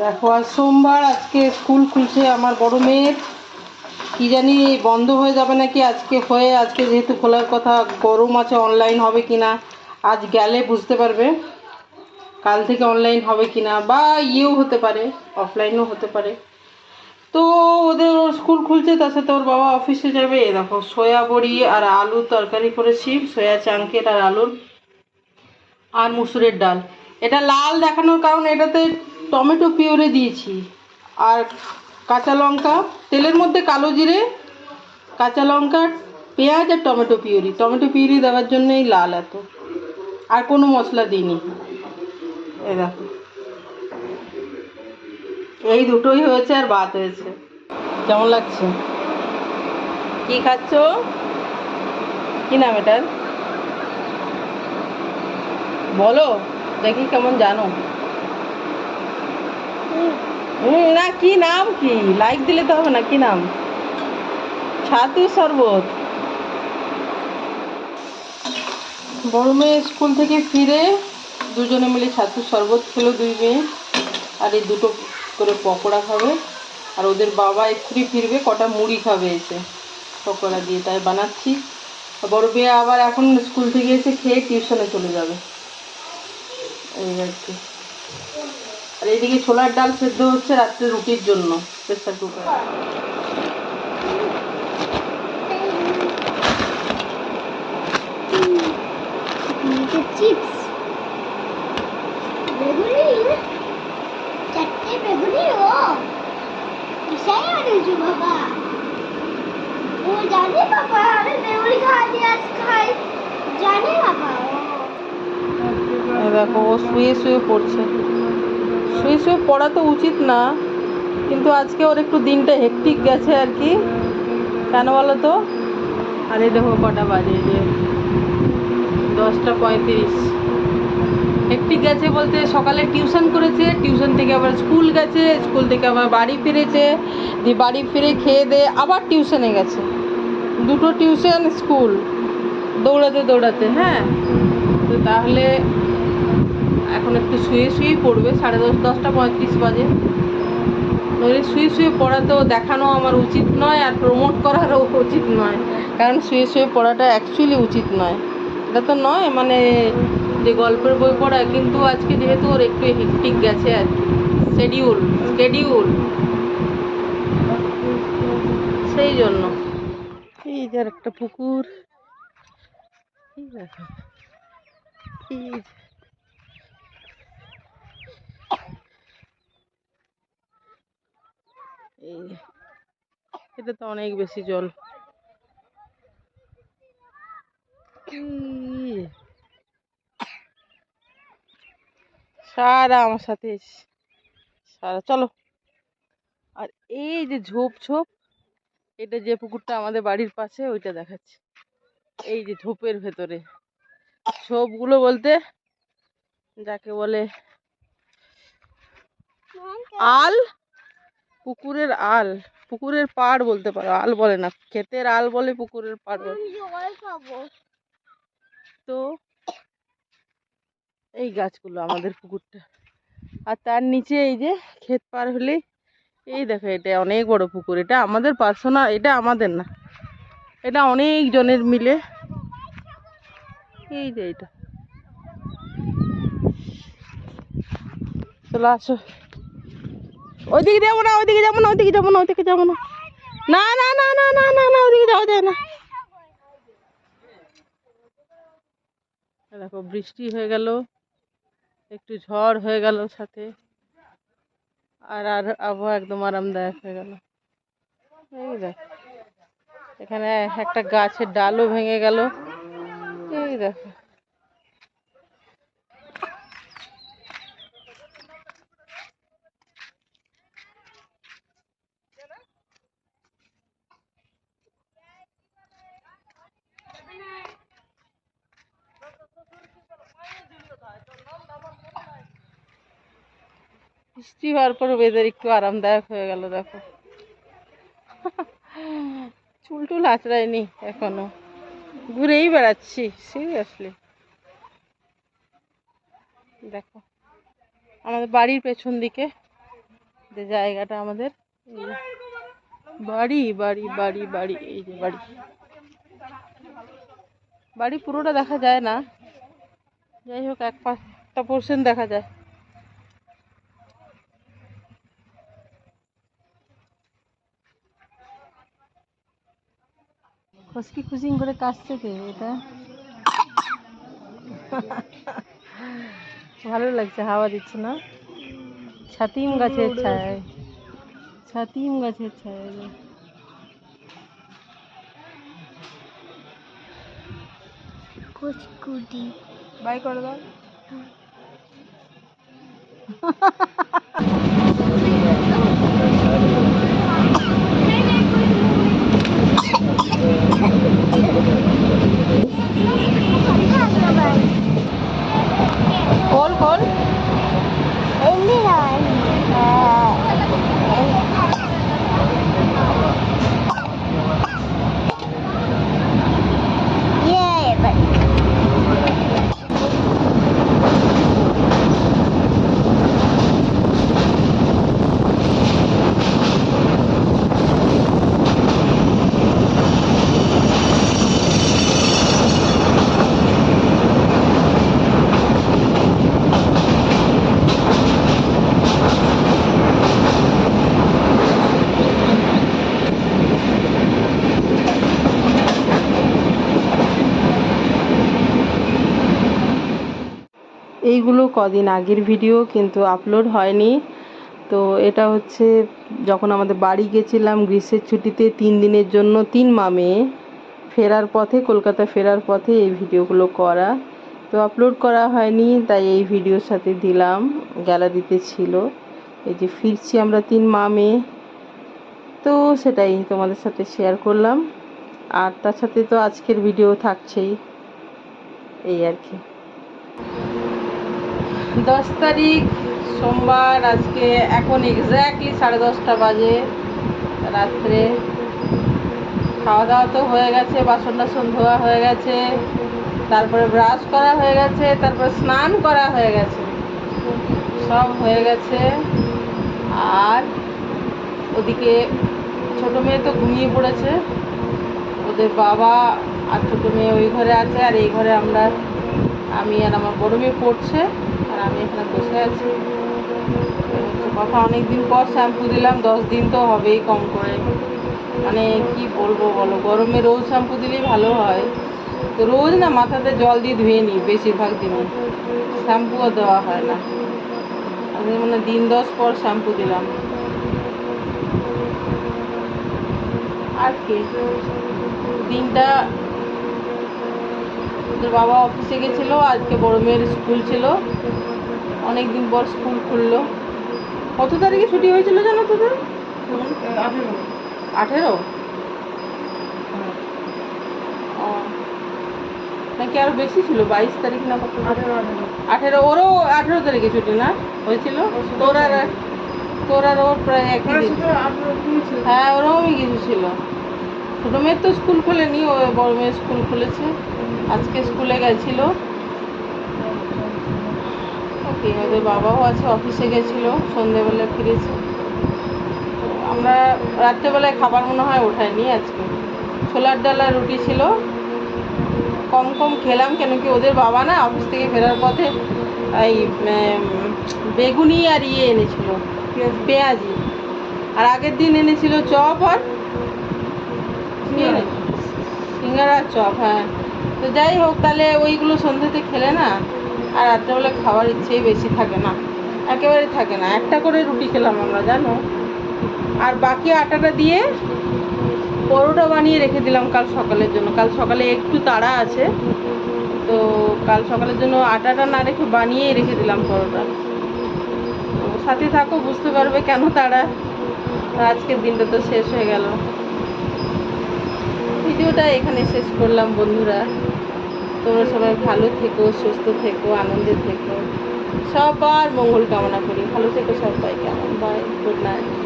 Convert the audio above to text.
দেখো আজ সোমবার আজকে স্কুল খুলছে আমার বড় মেয়ের। কি জানি বন্ধ হয়ে যাবে নাকি আজকে হয়ে, আজকে যেহেতু খোলার কথা গরম আছে অনলাইন হবে কি না আজ গেলে বুঝতে পারবে। কাল থেকে অনলাইন হবে কি না বা ইয়েও হতে পারে অফলাইনও হতে পারে। তো ওদের ওর স্কুল খুলছে, তার সাথে ওর বাবা অফিসে যাবে। দেখো, সয়া বড়ি আর আলু তরকারি করেছি, সয়া চাঙ্কেট আর আলুর আর মুসুরের ডাল। এটা লাল দেখানোর কারণ এটাতে টমেটো পিওরে দিয়েছি। আর কাঁচা লঙ্কা, তেলের মধ্যে কালো জিরে, কাঁচা লঙ্কা, পেঁয়াজ আর টমেটো পিউরি। টমেটো পিউরি দেওয়ার জন্যই লাল এত। আর কোনো মশলা দিইনি। এই দেখো। এই দুটোই হয়েছে আর ভাত হয়েছে। কেমন লাগছে? কি খাচ্ছ? কি নাম এটার? বলো, দেখি কেমন জানো। না, কি নাম কি? লাইক দিলে তো হবে না, কি নাম? ছাতু শরবত। বড় মেয়ে স্কুল থেকে ফিরে দুজনে মিলে ছাতু শরবত খেলো, দুই মেয়ে। আর এই দুটো করে পকোড়া খাবে। আর ওদের বাবা এক্ষুনি ফিরবে, কটা মুড়ি খাবে এসে পকোড়া দিয়ে, তাই বানাচ্ছি। বড় মেয়ে আবার এখন স্কুল থেকে এসে খেয়ে টিউশনে চলে যাবে। এই আর কি। আর এইদিকে ছোলার ডাল সেদ্ধ হচ্ছে রাত্রে রুটির জন্য প্রেসার কুকার। চিপস বেগুনি চারটে বেগুনি ও কিসাই আনেছো বাবা ও জানে বাবা আমি বেগুনি খাওয়াতে আজ খাই জানে বাবা দেখো ও শুয়ে শুয়ে পড়ছে। শুয়ে শুয়ে পড়া তো উচিত না, কিন্তু আজকে ওর একটু দিনটা হেকটিক গেছে আর কি। কেন বলো তো? আরে দেখো কটা বাজে যে দশটা পঁয়ত্রিশ। হেকটিক গেছে বলতে সকালে টিউশন করেছে টিউশন থেকে আবার স্কুল গেছে স্কুল থেকে আবার বাড়ি ফিরেছে, দিয়ে বাড়ি ফিরে খেয়ে দিয়ে আবার টিউশনে গেছে। দুটো টিউশন স্কুল দৌড়াতে দৌড়াতে হ্যাঁ? তো তাহলে এখন একটু শুয়ে শুয়েই পড়বে, সাড়ে দশ, দশটা পঁয়ত্রিশ বাজে। নইলে শুয়ে শুয়ে পড়াতেও দেখানো আমার উচিত নয় আর প্রমোট করারও উচিত নয়। কারণ শুয়ে শুয়ে পড়াটা অ্যাকচুয়ালি উচিত নয়। এটা তো নয় মানে যে গল্পের বই পড়া কিন্তু আজকে যেহেতু ওর একটু হেকটিক গেছে আর শেডিউল শেডিউল সেই জন্য। এই যে একটা পুকুর। এই দেখো এই এটা তো অনেক বেশি জল। সারা আমার সাথে। সারা চলো। আর এই যে ঝোপ ঝোপ এটা যে পুকুরটা আমাদের বাড়ির পাশে ওইটা দেখাচ্ছে। এই যে ঝোপের ভেতরে। ঝোপগুলো বলতে যাকে বলে আল পুকুরের আল পুকুরের পাড় বলতে পারো আল বলে না ক্ষেতের আল বলে পুকুরের পাড় বলে। তো এই গাছগুলো আমাদের পুকুরটা। আর তার নিচে এই যে ক্ষেত পার হলে এই দেখো এটা অনেক বড় পুকুর এটা আমাদের পার্সোনাল এটা আমাদের না। এটা অনেক জনের মিলে। এই যে এটা চলো আসো। ওইদিকে যাব না, ওইদিকে যাব না, ওইদিকে যাব না, ওইদিকে যাব না। না না না না না না না, ওইদিকে যাওয়া যায় না। দেখো, বৃষ্টি হয়ে গেল, একটু ঝড় হয়ে গেল সাথে, আর আর আবহাওয়া একদম আরামদায়ক হয়ে গেল। এই এখানে একটা গাছের ডালও ভেঙে গেল। এই দেখো বৃষ্টি হওয়ার পর ওয়েদার একটু আরামদায়ক হয়ে গেল, দেখো। চুল টুল আঁচড়ায়নি এখনও। ঘুরেই বেড়াচ্ছি সিরিয়াসলি দেখো, আমাদের বাড়ির পেছন দিকে যে জায়গাটা আমাদের বাড়ি বাড়ি বাড়ি বাড়ি, এই যে বাড়ি। বাড়ি পুরোটা দেখা যায় না। যাই হোক, এক পা- একটা পোর্শন দেখা যায়। খুশকি খুশিং করে কাশছে কে এটা ভালো লাগছে হাওয়া দিচ্ছে না ছাতিম গাছের ছায় ছাতিম গাছের ছায় কুচকুটি বাই করে দাও খোল খোল এমনি নয় ইয়ে এইগুলো কদিন আগের ভিডিও কিন্তু আপলোড হয়নি। তো এটা হচ্ছে যখন আমাদের বাড়ি গেছিলাম, গ্রীষ্মের ছুটিতে তিন দিনের জন্য তিন মামে ফেরার পথে, কলকাতা ফেরার পথে এই ভিডিওগুলো করা। তো আপলোড করা হয়নি, তাই এই ভিডিওর সাথে দিলাম। গ্যালারিতে ছিল। এই যে ফিরছি আমরা তিন মামে তো সেটাই তোমাদের সাথে শেয়ার করলাম। আর তার সাথে তো আজকের ভিডিও থাকছেই। এই আর কি। দশ তারিখ, সোমবার, আজকে এখন এক্স্যাক্টলি সাড়ে দশটা বাজে রাত্রে। খাওয়া দাওয়া তো হয়ে গেছে বাসন টাসন ধোয়া হয়ে গেছে, তারপরে ব্রাশ করা হয়ে গেছে, তারপরে স্নান করা হয়ে গেছে। সব হয়ে গেছে। আর ওদিকে ছোটো মেয়ে তো ঘুমিয়ে পড়েছে। ওদের বাবা আর ছোটো মেয়ে ওই ঘরে আছে, আর এই ঘরে আমরা, আমি আর আমার বড় মেয়ে পড়ছে। আমি এখানে বসে আছি। কথা অনেক দিন পর শ্যাম্পু দিলাম, দশ দিন তো হবেই কম করে। মানে কি বলব বলো, গরমে রোজ শ্যাম্পু দিলেই ভালো হয়। তো রোজ না মাথাতে জল দিয়ে ধুয়ে নিই বেশিরভাগ দিনে। শ্যাম্পুও দেওয়া হয় না। আমি মানে দিন দশ পর শ্যাম্পু দিলাম। আর কি? দিনটা ওদের বাবা অফিসে গেছিল আজকে বড় মেয়ের স্কুল ছিল। অনেক দিন পর স্কুল খুললো। কত তারিখে ছুটি হয়েছিল জানো তোদের আঠেরো। ও। নাকি আরও বেশি ছিল বাইশ তারিখ না কত? আঠেরো ওরও আঠেরো তারিখে ছুটি না? হয়েছিল? তোর আর তোর আর ওর প্রায় একই হ্যাঁ ওরকমই কিছু ছিল। ছোটো মেয়ের তো স্কুল খোলেনি, ও বড় মেয়ের স্কুল খুলেছে। আজকে স্কুলে গেছিল। ওকে, ওদের বাবাও আছে, অফিসে গেছিল, সন্ধেবেলা ফিরেছে। আমরা রাত্রেবেলায় খাবার মনে হয় ওঠাইনি আজকে। ছোলার ডাল রুটি ছিল। কম কম খেলাম, কেন কি ওদের বাবা না অফিস থেকে ফেরার পথে এই বেগুনি আর ইয়ে এনেছিল, পেঁয়াজি। আর আগের দিন এনেছিল চপ আর? সিঙ্গারা চপ হ্যাঁ। তো যাই হোক, তাহলে ওইগুলো সন্ধ্যেতে খেলে না? আর রাত্রেবেলা খাওয়ার ইচ্ছেই বেশি থাকে না। একেবারে থাকে না। একটা করে রুটি খেলাম আমরা, জানো? আর বাকি আটাটা দিয়ে পরোটা বানিয়ে রেখে দিলাম কাল সকালের জন্য। কাল সকালে একটু তাড়া আছে। তো কাল সকালের জন্য আটাটা না রেখে বানিয়েই রেখে দিলাম পরোটা। সাথে থাকো, বুঝতে পারবে কেন তাড়া। আজকের দিনটা তো শেষ হয়ে গেল। ভিডিওটা এখানে শেষ করলাম, বন্ধুরা। তোমরা সবাই ভালো থেকো, সুস্থ থেকো, আনন্দে থেকো। সবার মঙ্গল কামনা করি। ভালো থেকো সবাই, কেমন? Bye good night